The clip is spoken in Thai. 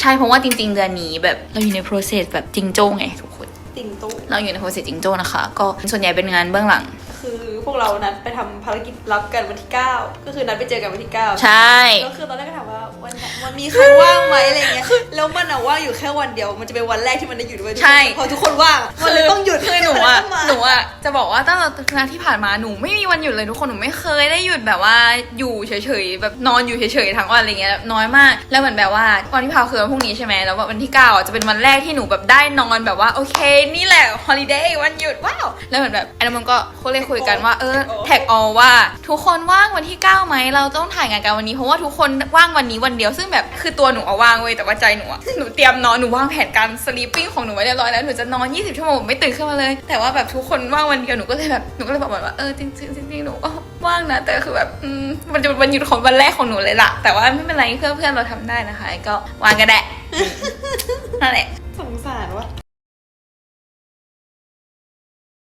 ใช่เพราะว่าจริง ๆ เดือนนี้แบบเราอยู่ใน process แบบจิงโจ้ไงทุกคน ติ่งตู้เราอยู่ใน process จิงโจ้นะคะ ก็ส่วนใหญ่เป็นงานเบื้องหลัง คือพวกเรานัดไปทำภารกิจลับกันวันที่ 9 ก็คือนัดไปเจอกันวันที่9ใช่ ก็คือตอนแรกก็ถามว่าวันไหนวันมีใครว่าง ไหมอะไรเงี้ยแล้วมันอะว่างอยู่แค่วันเดียวมันจะเป็นวันแรกที่มันได้หยุดด้วยใช่พอทุกคนว่างมันเลยต้องหยุดคือหนูอะมัเลยต้องมาหนูอะจะบอกว่าตั้งแต่งานที่ผ่านมาหนูไม่มีวันหยุดเลยทุกคนหนูไม่เคยได้หยุดแบบว่าอยู่เฉยๆแบบนอนอยู่เฉยๆทั้งวันอะไรเงี้ยน้อยมาก แล้วเหมือนแบบว่าวันที่พาวคือวันพรุ่งนี้ใช่ไหมแล้ววันที่เก้าอะจะเป็นวันแรกที่หนูแบบได้นอนแบบว่าโอเคนี่แหละฮอลิเดย์วันหยุดว้าวแล้วเหมือนแบบไอ้น้ำมันก็เขาเลยคุยกันว่าเออแท็กออว่า ทุกคนว่างวันที่9ไหมเราต้องถ่ายงานกันวันนี้เพราะว่าทุกคนว่างวันนี้วันเดียวซึ่งแบบคือตัวหนูเอาว่างเว้ยแต่ว่าใจหนูอะหนูเตรียมนอนหนูวางแผนการสลีปปิ้งของหนูไว้เรียบร้อยแล้วหนูจะนอน 20 ชั่วโมงไม่ตื่นขึ้นมาเลย แต่ว่าแบบทุกคนว่างวันเดียวหนูก็เลยแบบหนูก็เลยบอกมันว่าเออจริงๆจริงๆหนูก็ว่างนะแต่คือแบบอืมมันจะเป็นวันหยุดของวันแรกของหนูเลยล่ะ แต่ว่าไม่เป็นไรเพื่อนเพื่อนๆเราทำได้นะคะ ก็วางกันแหละนั่นแหละ